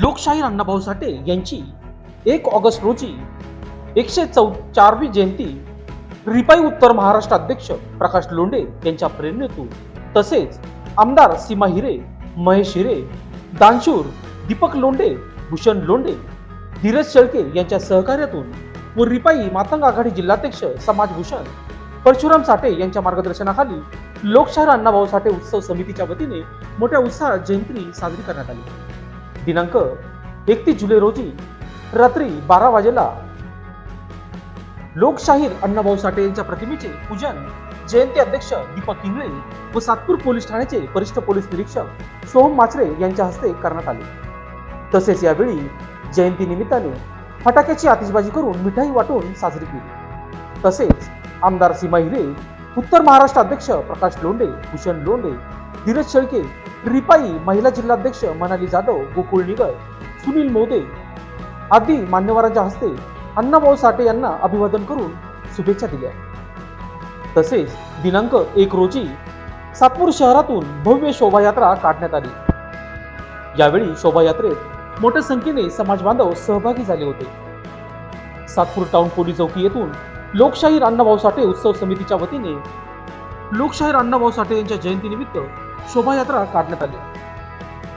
लोकशाहीर अण्णाभाऊ साठे यांची एक ऑगस्ट रोजी एकशे चौ चारवी जयंती रिपाई उत्तर महाराष्ट्र अध्यक्ष प्रकाश लोंढे यांच्या प्रेरणेतून तसेच आमदार सीमा हिरे महेश हिरे दानशूर दीपक लोंढे भूषण लोंढे धीरज शेळके यांच्या सहकार्यातून व रिपाई मातंग आघाडी जिल्हाध्यक्ष समाजभूषण परशुराम साठे यांच्या मार्गदर्शनाखाली लोकशाहीर अण्णाभाऊ साठे उत्सव समितीच्या वतीने मोठ्या उत्साहात जयंती साजरी करण्यात आली. दिनांक एकतीस जुलै रोजी रात्री बारा वाजेला लोकशाहीर अण्णाभाऊ साठे यांच्या प्रतिमेचे पूजन जयंती अध्यक्ष दीपक इंगळे व सातपूर पोलीस ठाण्याचे वरिष्ठ पोलीस निरीक्षक सोहम माचरे यांच्या हस्ते करण्यात आले. तसेच यावेळी जयंती निमित्ताने फटाक्याची आतिषबाजी करून मिठाई वाटून साजरी केली. तसेच आमदार सीमा हिरे उत्तर महाराष्ट्र अध्यक्ष प्रकाश लोंढे भूषण लोंढे धीरज शेळके रिपाई महिला जिल्हाध्यक्ष मनाली जाधव गोकुळ निगळ सुनील मोदे आदी मान्यवरांच्या हस्ते अण्णाभाऊ साठे यांना अभिवादन करून शुभेच्छा दिल्या तसेच दिनांक एक रोजी सातपूर शहरातून भव्य शोभायात्रा काढण्यात आली. यावेळी शोभायात्रेत मोठ्या संख्येने समाज बांधव सहभागी झाले होते. सातपूर टाउन पोलीस चौकी येथून लोकशाहीर अण्णाभाऊ साठे उत्सव समितीच्या वतीने लोकशाहीर अण्णाभाऊ साठे यांच्या जयंतीनिमित्त शोभायात्रा काढण्यात आली.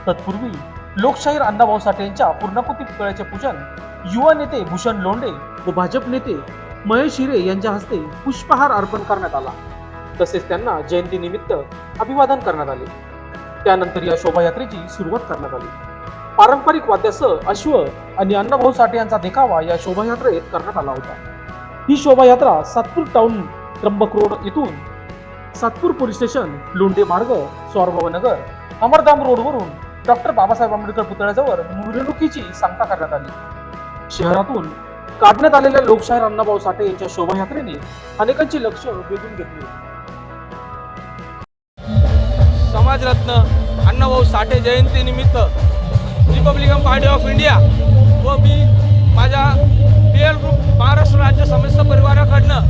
तत्पूर्वी लोकशाहीर अण्णाभाऊ साठे यांच्या पूर्णाकृती पुतळ्याचे पूजन युवा नेते भूषण लोंढे व भाजप नेते महेश हिरे यांच्या हस्ते पुष्पहार अर्पण करण्यात आला. तसेच त्यांना जयंतीनिमित्त अभिवादन करण्यात आले. त्यानंतर या शोभायात्रेची सुरुवात करण्यात आली. पारंपरिक वाद्यासह अश्व आणि अण्णाभाऊ साठे यांचा देखावा या शोभायात्रेत करण्यात आला होता. ही शोभायात्रा सातपूर टाउन त्र्यंबक रोड येथून सातपूर पोलीस स्टेशन लोंढे मार्ग स्वारभावनगर अमरधाम रोडवरून डॉक्टर बाबासाहेब आंबेडकर पुतळ्याजवळ मिरवणुकीची सांगता करण्यात आली. शहरातून काढण्यात आलेल्या लोकशाहीर अण्णाभाऊ साठे यांच्या शोभायात्रेने अनेकांचे लक्ष वेधून घेतले समाजरत्न अण्णाभाऊ साठे जयंतीनिमित्त रिपब्लिकन पार्टी ऑफ इंडिया माझ्या पी एल ग्रुप महाराष्ट्र राज्य समस्त परिवाराकडनं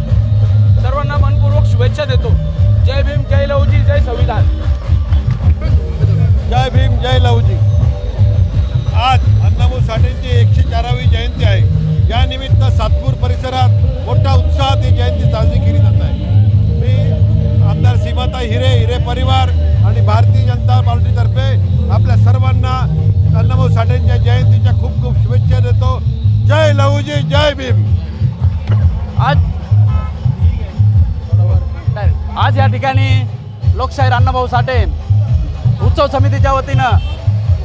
सर्वांना मनपूर्वक शुभेच्छा देतो. जय भीम जय लवजी जय संविधान. जय भीम जय लवजी आज अण्णाभाऊ साठेंची एकशे चारावी जयंती आहे. या निमित्त सातपूर परिसरात मोठ्या उत्साहात ही जयंती साजरी केली जात आहे. मी आमदार सीमाताई हिरे हिरे परिवार आणि भारतीय जनता पार्टीतर्फे आपल्या सर्वांना अण्णाभाऊ साठेंच्या जयंतीच्या खूप खूप शुभेच्छा देतो. जय जय भीम. आज आज या ठिकाणी लोकशाहीर अण्णाभाऊ साठे उत्सव समितीच्या वतीनं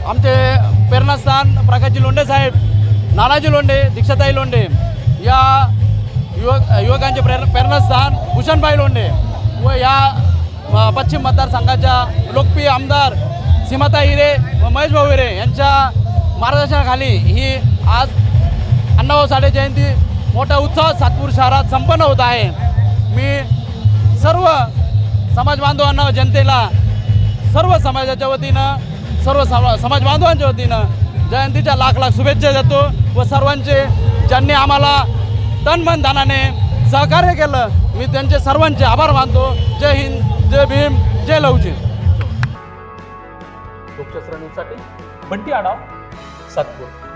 आमचे प्रेरणास्थान प्रकाशजी लोंढे साहेब नानाजी लोंढे दीक्षाताई लोंढे या युवक युवकांचे प्रेर प्रेरणास्थान भूषणभाई लोंढे व या पश्चिम मतदारसंघाच्या लोकप्रिय आमदार सीमाताई हिरे व महेश भाऊ हिरे यांच्या मार्गदर्शनाखाली ही आज अण्णाभाऊ साठे जयंती मोठा उत्सव सातपूर शहरात संपन्न होत आहे. मी सर्व समाज बांधवांना जनतेला सर्व समाजाच्या वतीनं सर्व समा समाज बांधवांच्या वतीनं जयंतीच्या लाख लाख शुभेच्छा देतो व सर्वांचे ज्यांनी आम्हाला तन मन धनाने सहकार्य केलं मी त्यांचे सर्वांचे आभार मानतो. जय हिंद जय भीम जय लवजी बंटी आडाव सातपूर.